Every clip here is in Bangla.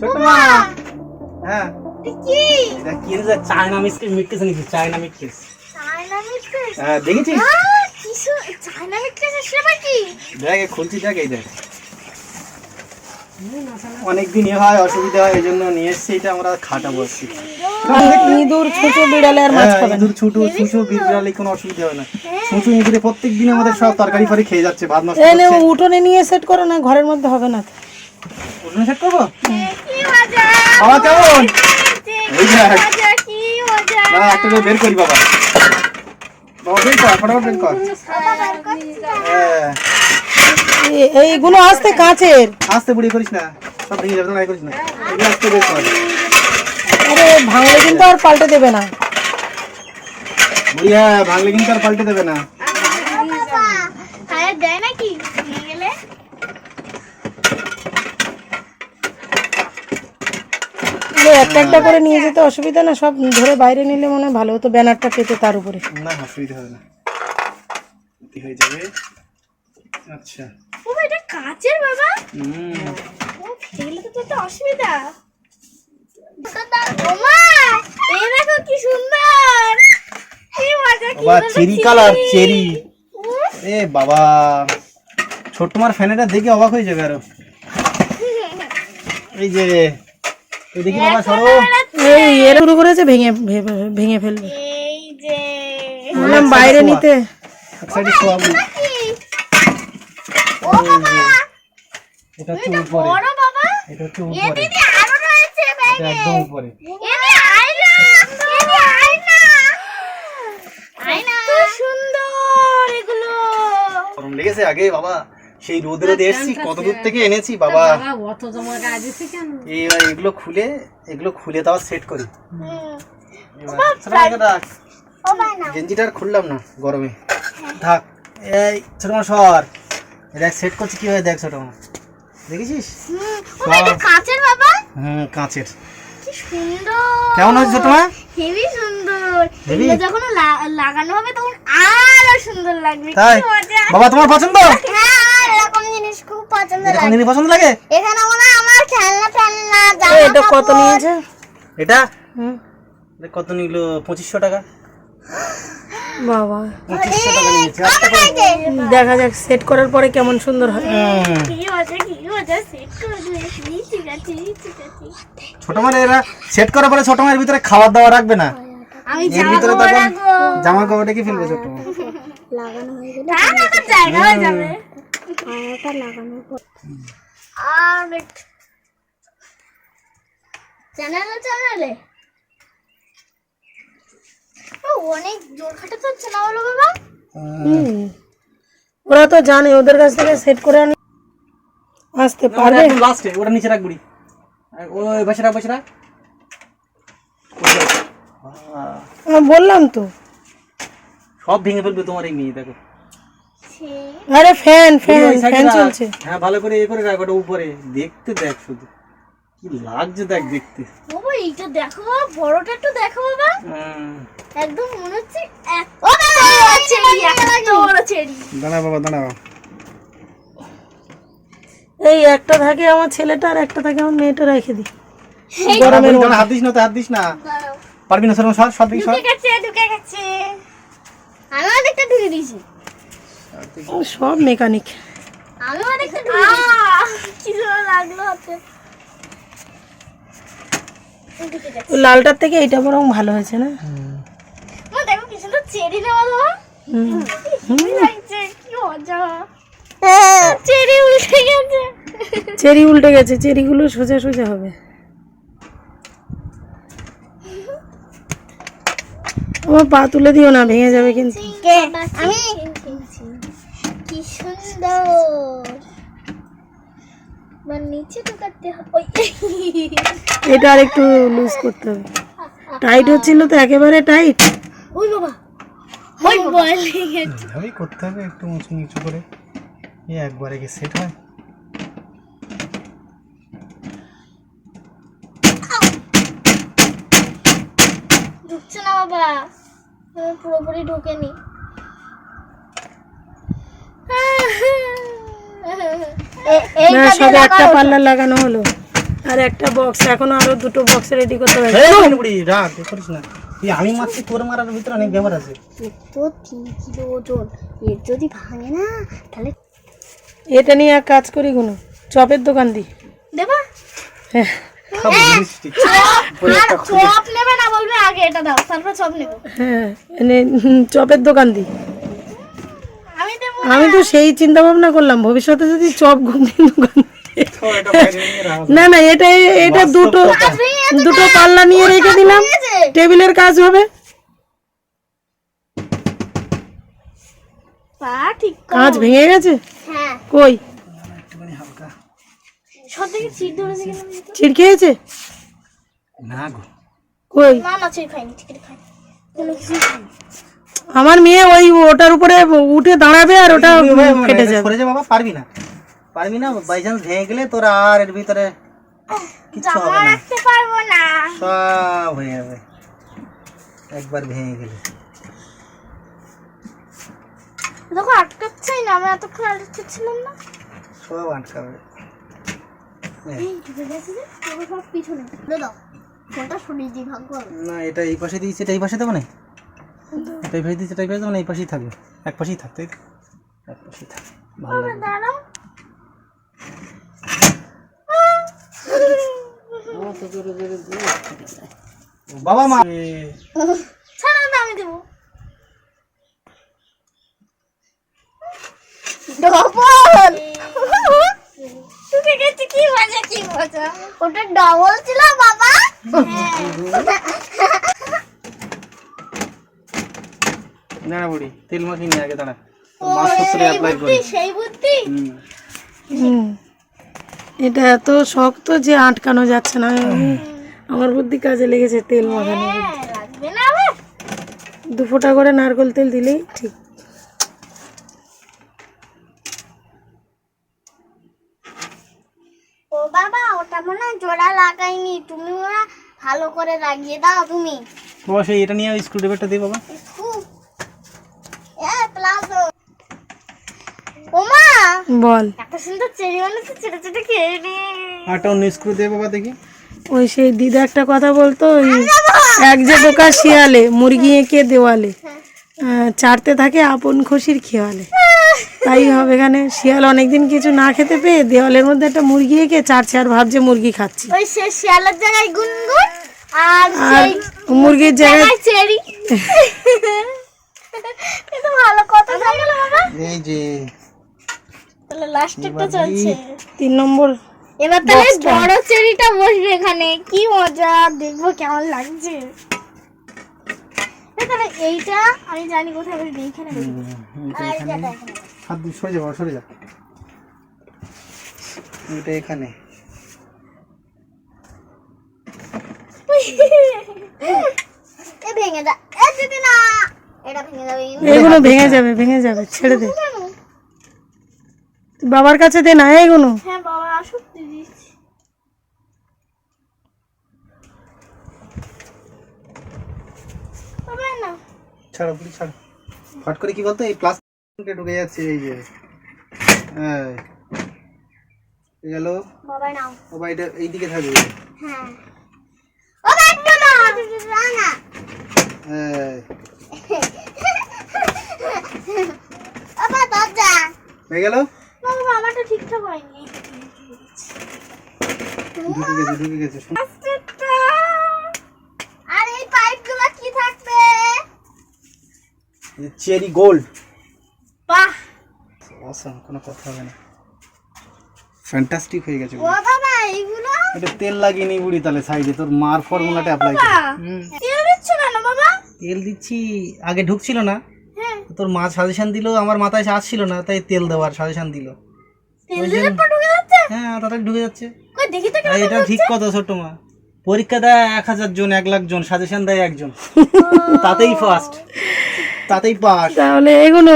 ছোট মা। হ্যাঁ। কি দেখ কি এনেছে চায়না মিটকেস মিটকেস এনেছে চায়না মিটকেস চায়না মিটকেস হ্যাঁ দেখেছিস আহ, চায়না মিটকেস সেটা কি? দেখ খুলছি দেখ এই দেখ। অনেক দিন এ হয় অসুবিধা হয় এই জন্য নিয়ে এসছি এটা আমরা খাটাবো আজকে। ইঁদুর ছোট বিড়ালে আর মাছ হ্যাঁ, খাবে ইঁদুর ছুটু ছুঁচু বিড়ালে কোনো অসুবিধা হয় না। ইঁদুরে দিন আমাদের সব তরকারি ফারি খেয়ে যাচ্ছে ভাত নষ্ট করছে। উঠোনে নিয়ে সেট করো না ঘরের মধ্যে হবে না তো। সেট করব? বাবা কেমন? এই দেখ। না একটা করে বের করি বাবা। বাবা বের কর ফটাফট বের কর। হ্যাঁ। এইগুলো আসতে কাঁচের। আস্তে বুড়ি করিস না। সব ভেঙে যাবে না করিস না। এগুলো আস্তে বের কর। আরে ভাঙলে কিন্তু আর পাল্টে দেবে না। বুড়ি হ্যাঁ ভাঙলে কিন্তু আর পাল্টে দেবে না। দেয় নাকি নিয়ে গেলে এগুলো একটা একটা করে নিয়ে যেতে অসুবিধা না সব ধরে বাইরে নিলে মনে হয় ভালো হতো ব্যানারটা পেতে তার উপরে। না অসুবিধা হবে না। হয়ে যাবে। আচ্ছা। ও এটা কাচের বাবা? হুম। ও ফেটে তো তো অসুবিধা। এই দেখো কি সুন্দর। কি মজা কি বাবা চেরি কালার চেরি। এ বাবা ছোট্ট মার ফ্যানেটা দেখে অবাক হয়ে যাবে আরও। এই যে দেখি বাবা সরো। এই এর শুরু করেছে ভেঙে ভেঙে ফেলবে। এই যে। বললাম বাইরে নিতে। সাইডে শোয়াবো। ও বাবা। এটা হচ্ছে উপরে। বড় বাবা? এটা হচ্ছে এ দিদি আরও রয়েছে ব্যাগে একদম উপরে। এনে আয়না। এনে আয়না। আয়না। তো সুন্দর এগুলো। গরম লেগেছে আগে বাবা। সেই রোদে রোদে এসেছি কত দূর থেকে এনেছি বাবা। এবার এগুলো খুলে এগুলো খুলে তাও সেট করি। গেঞ্জিটা আর খুললাম না গরমে। থাক এই ছোট মা সর। দেখ সেট করছি কি হয় দেখ ছোট মা দেখেছিস? কাঁচের বাবা? হুম কাঁচের। সুন্দর। কেমন হয়েছে ছোট মা হেভি সুন্দর। যখন লাগানো হবে তখন আরও সুন্দর লাগবে। তাই? বাবা তোমার পছন্দ? হ্যাঁ। জিনিস খুব পছন্দ এটা লাগে। জিনিস পছন্দ লাগে? এখানে মনে আমার খেলনা ফেলনা জামা এটা কত নিয়েছে? এটা? হুম, কত নিল? পঁচিশশো টাকা। বাবা। পঁচিশশো টাকা নিয়েছে। কত পাইছে? দেখা যাক সেট করার পরে কেমন সুন্দর হয়। ছোট মার এরা সেট করার পরে ছোট মায়ের ভিতরে খাবার দাবার রাখবে না। আমি এর জামা ভিতরে কাপড় তখন জামা কাপড়টা কি ফেলবে ছোট মা না না না জায়গা হয়ে যাবে। আর চ্যানেলে চ্যানেলে। অনেক জোর খাটাতে হচ্ছে না বলো বাবা? হুম। ওরা তো জানে ওদের কাছ থেকে সেট করে আনি। আসতে পারবে? লাস্টে ওটা নিচে রাখ বুড়ি। আর ওই বসে রাখ বসে রাখ। বললাম তো। সব ভেঙে ফেলবে তোমার এই মেয়ে দেখো। আরে ফ্যান ফ্যান ফ্যান রাখ। চলছে। হ্যাঁ ভালো করে এ করে রাখ ওটা উপরে। দেখতে দেখ শুধু। কি লাগছে দেখ দেখতে। বাবা এইটা দেখো বাবা বড়টা একটু দেখো বাবা। হুম। একদম মনে হচ্ছে এত বড় চেরি এত বড় চেরি দাঁড়া বাবা দাঁড়া। এই একটা থাকে আমার ছেলেটা আর একটা থাকে আমার মেয়েটা রেখে দিই গরমের হাত দিস না তো হাত দিস না। পারবি না সর সর সর দিস সর। ঢুকে গেছে ঢুকে গেছে। আমি অনেকটা ঢুকে দিয়েছি। ও, সব মেকানিক আমি অনেকটা লাগল হাতে? লালটার থেকে এইটা বরং ভালো হয়েছে না? দেখো কি সুন্দর চেরি উল্টে গেছে। চেরি উল্টে গেছে চেরিগুলো সোজা সোজা হবে। আমার পা তুলে দিও না ভেঙে যাবে কিন্তু। আমি সুন্দর বা নিচে ঢুকাতে ওই এটা আর একটু লুজ করতে হবে। টাইট হচ্ছিল তো একেবারে টাইট ওই বাবা। ওই বল গেছে করতে হবে একটু উঁচু নিচু করে। এই একবারে কি সেট হয়? ঢুকছে না বাবা। পুরোপুরি ঢুকেনি। না সবে একটা। পার্লার লাগানো হলো। আর একটা বক্স এখনও আরও দুটো বক্স রেডি করতে হবে। এই ওখানে বুড়ি, রাখ, করিস না। আমি মারছি তোর মারার ভিতরে অনেক ব্যাপার আছে। তো তিন কিলো ওজন। এর যদি ভাঙে না তাহলে এটা নিয়ে এক কাজ করি কোনো চপের দোকান দি। দেবা? হ্যাঁ। আর চপ নেবে না বলবে আগে এটা দাও তারপর চপ নেব। হ্যাঁ হুম, চপের দোকান দি। আমি তো সেই চিন্তা ভাবনা করলাম ভবিষ্যতে যদি চপ ঘুগনি দোকান। না না এটা এটা দুটো দুটো পাল্লা নিয়ে রেখে দিলাম। টেবিলের কাজ হবে। পা ঠিক কর। কাঁচ ভেঙে গেছে? হ্যাঁ। কই? খেয়েছে? না গো। কই? না না চিট খাইনি ঠিক খাই কোনো কিছু খাইনি। আমার মেয়ে ওই ওটার উপরে উঠে দাঁড়াবে আর ওটা ভাই, ফেটে যাবে। সরে যা বাবা, পারবি না। পারবি না বাই চান্স ভেঙে গেলে তোর আর এর ভিতরে কিছু হবে না। রাখতে পারব না। সব হয়ে যাবে। একবার ভেঙে গেলে। দেখো আটকাচ্ছেই না আমি এতক্ষণ আটকাচ্ছিলাম না। সব আটকাবে। এই, এই ঢুকে গেছে যে তোকে সব পিছনে। দাও সরিয়ে দিই ভাগ্য হবে। না এটা এই পাশে দিয়েছে এটা এই পাশে দেবো না? এই পাশে দিয়েছে এটা এই পাশে এই পাশেই থাকবে। এক পাশেই থাকতে এক পাশেই থাক ভালো লাগবে। বাবা মা! আমি দেবো। ডবল! তুই গেছি কি মজা কি মজা। ওটা ডবল ছিল বাবা। দাঁড়া বুড়ি তেল মাখি নিয়ে আগে দাঁড়া। অ্যাপ্লাই করি। সেই বুদ্ধি। হুম। এটা এত শক্ত যে আটকানো যাচ্ছে না। আমার বুদ্ধি কাজে লেগেছে তেল মাখানো হ্যাঁ লাগবে না আবার। দু ফোঁটা করে নারকেল তেল দিলেই ঠিক। ও বাবা ওটা মনে হয় জোড়া লাগাইনি। তুমি ওরা ভালো করে লাগিয়ে দাও তুমি। বাবা সেই এটা নিয়ে স্ক্রু ড্রাইভারটা দিই বাবা খুব এ প্লাজো ওমা বল। এত সুন্দর চেরি বানাচ্ছে ছেটে ছেটে খেয়ে নি। অন্য স্ক্রু দিয়ে বাবা দেখি। ওই সেই দিদা একটা কথা বলতো ওই এক যে বোকা শিয়ালে মুরগি এঁকে দেওয়ালে। চারতে থাকে আপন খুশির খেয়ালে। তাই হবে এখানে। শিয়াল অনেকদিন কিছু না খেতে পেয়ে দেওয়ালের মধ্যে একটা মুরগি এঁকে চারছে আর ভাবছে মুরগি খাচ্ছি। ওই সে শিয়ালের জায়গায় গুনগুন আর আর মুরগির জায়গায় চেরি। ভালো কথা। বাবা এই যে তাহলে লাস্টেরটা চলছে। তিন নম্বর এবার তাহলে বড় চেরিটা বসবে এখানে। কি মজা দেখব কেমন লাগছে। তাহলে এইটা আমি জানি কোথায় বসবে এইখানে। হাত দিয়ে সরে যা সরে যা এটা এখানে। এ ভেঙে যা। এ দিদি না। এটা ভেঙে যাবে। এগুলো ভেঙে যাবে ভেঙে যাবে ছেড়ে দে। বাবার কাছে দে না এগুলো হ্যাঁ বাবা আসুক দিদি বাবা না। ছাড়ো পুরি ছাড়ো। ফট করে কি বলতো এই প্লাস্টিকে ঢুকে যাচ্ছে এই যে। এই গেল। বাবা নাও। বাবা এটা এইদিকে থাকবে। হ্যাঁ। বাবা একটু না বাবা দরজা। হয়ে গেল? বাবা আমারটা ঠিকঠাক হয়নি। ঢুকে গেছে ঢুকে গেছে আর এই পাইপগুলো কি থাকবে? Cherry gold. বাহ। অসাম কোনো কথা হবে না। ফ্যান্টাস্টিক হয়ে গেছে ও বাবা এইগুলো? এটা তেল লাগিয়ে নি বুড়ি তাহলে সাইডে তোর মার ফর্মুলাটা অ্যাপ্লাই কর। হুম। তেল দিচ্ছ বাবা? তেল দিচ্ছি আগে ঢুকছিল না। তোর মা সাজেশন দিল আমার মাথায় আসছিল না তাই তেল দেওয়ার সাজেশন দিল। তেল দিলে পর ঢুকে যাচ্ছে? হ্যাঁ তাড়াতাড়ি ঢুকে যাচ্ছে। কই দেখি তো আর এটা ঠিক কথা ছোট মা। পরীক্ষা দেয় এক হাজার জন এক লাখ জন সাজেশন দেয় একজন। তাতেই ফার্স্ট তাতেই পাস তাহলে এগুলো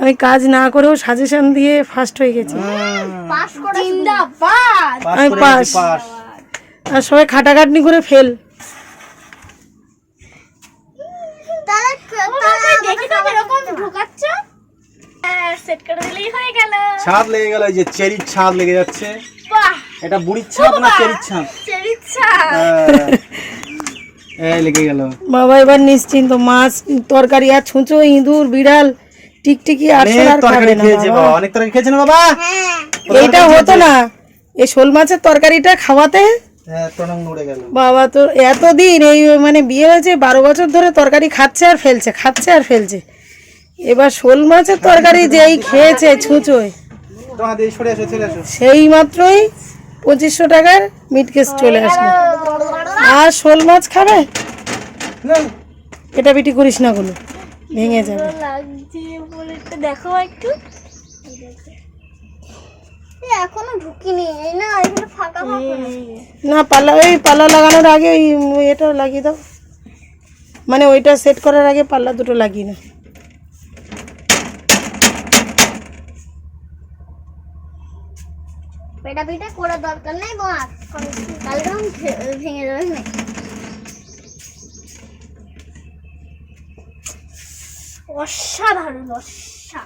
আমি কাজ না করেও সাজেশন দিয়ে ফার্স্ট হয়ে গেছি। পাস করে জিন্দাবাদ। আমি পাস। পাস আর সবাই খাটাখাটনি করে ফেল তাহলে তাহলে দেখি তো এরকম ঢুকাচ্ছ। সেট করে দিলেই হয়ে গেল। ছাদ লেগে গেল এই যে চেরির ছাদ লেগে যাচ্ছে। বাহ! এটা বুড়ির ছাপ না চেরির ছাপ চেরিচ্ছা। এই লেগে গেল। বাবা এবার নিশ্চিন্ত মাছ তরকারি আর ছুঁচো ইঁদুর বিড়াল টিকটিকি আর তরকারি খেয়েছে বাবা। অনেক তরকারি হ্যাঁ। এইটা হতো না। এই শোল মাছের তরকারিটা খাওয়াতে বাবা তো এতদিন এই মানে বিয়ে হয়েছে বারো বছর ধরে তরকারি খাচ্ছে আর ফেলছে খাচ্ছে আর ফেলছে। এবার শোল মাছের তরকারি যেই খেয়েছে ছুঁচোয়। আসো আসো সেই মাত্রই পঁচিশশো টাকার মিট কেস চলে আসলো। আর শোল মাছ খাবে? এটা বিটি করিস না গুলো ভেঙে যাবে। দেখো একটু। এখনও ঢুকিনি এই না না পাল্লা ওই পাল্লা লাগানোর আগে ওই এটা লাগিয়ে দাও। মানে ওইটা সেট করার আগে পাল্লা দুটো লাগিয়ে না করার দরকার নেই ভেঙে যাবে না অসাধারণ, অসা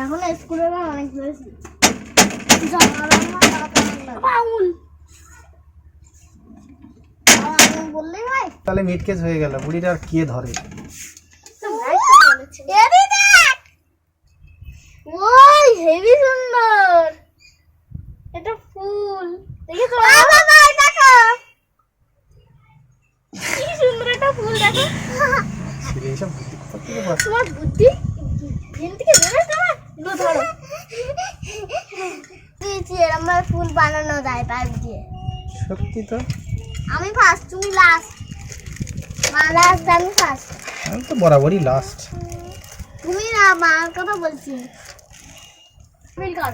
এখন স্কুলে না অনেক বেশি। তাহলে মিট কেস হয়ে গেল বুড়িটা আর কে ধরে? ওই হেভি সুন্দর। এটা ফুল। বাবা দেখো। কি সুন্দর একটা ফুল দেখো। বুদ্ধি তোমার বুদ্ধি? ভেন থেকে বেরো তোমার ধরো। ভাবে ফুল বানানো যায় পাইপ দিয়ে। সত্যি তো? আমি ফার্স্ট তুমি লাস্ট মা লাস্ট আমি ফার্স্ট আমি তো বরাবরই লাস্ট তুমি না মার কথা বলছি। ফিল কর।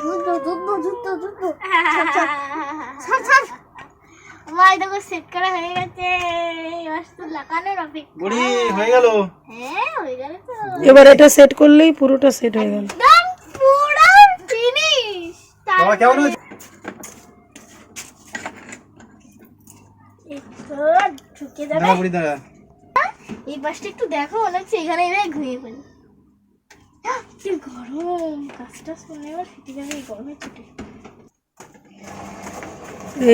দুধ দুধ দুধ দুধ দেখো সেট করা হয়ে গেছে। এবার তো লাগানোর অপেক্ষা। বুড়ি হয়ে গেল? হ্যাঁ হয়ে গেল তো। এবার এটা সেট করলেই পুরোটা সেট হয়ে গেল। একদম পুরো ফিনিশ বাবা কেমন হয়েছে ঢুকে যাবে। দাঁড়া বুড়ি দাঁড়া। এই পাশটা একটু দেখো মনে হচ্ছে এখানে এভাবে ঘুমিয়ে পড়ি কি গরম। শুনে এবার ফিটে যাবে এই গরমে ছুটে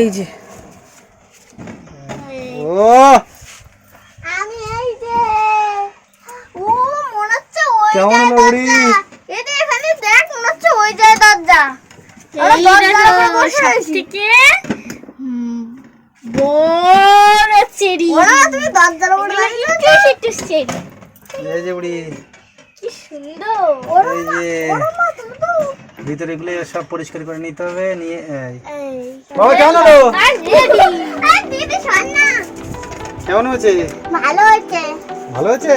এই যে। ও আমি এই যে ও মনে হচ্ছে ওই কেমন যায় হলো বুড়ি? দরজা এটা এখানে দেখ মনে হচ্ছে ওই যায় দরজা আমরা দরজার বসে আছি বড় চেরি ওরা তুমি দরজার উপর দাঁড়িয়ে একটু চেরি এই যে বুড়ি কি সুন্দর ওরা এই মা তুমি তো ভিতরে এগুলো সব পরিষ্কার করে নিতে হবে নিয়ে বাবা কেমন হলো দিদি কেমন হয়েছে? ভালো হয়েছে। ভালো হয়েছে?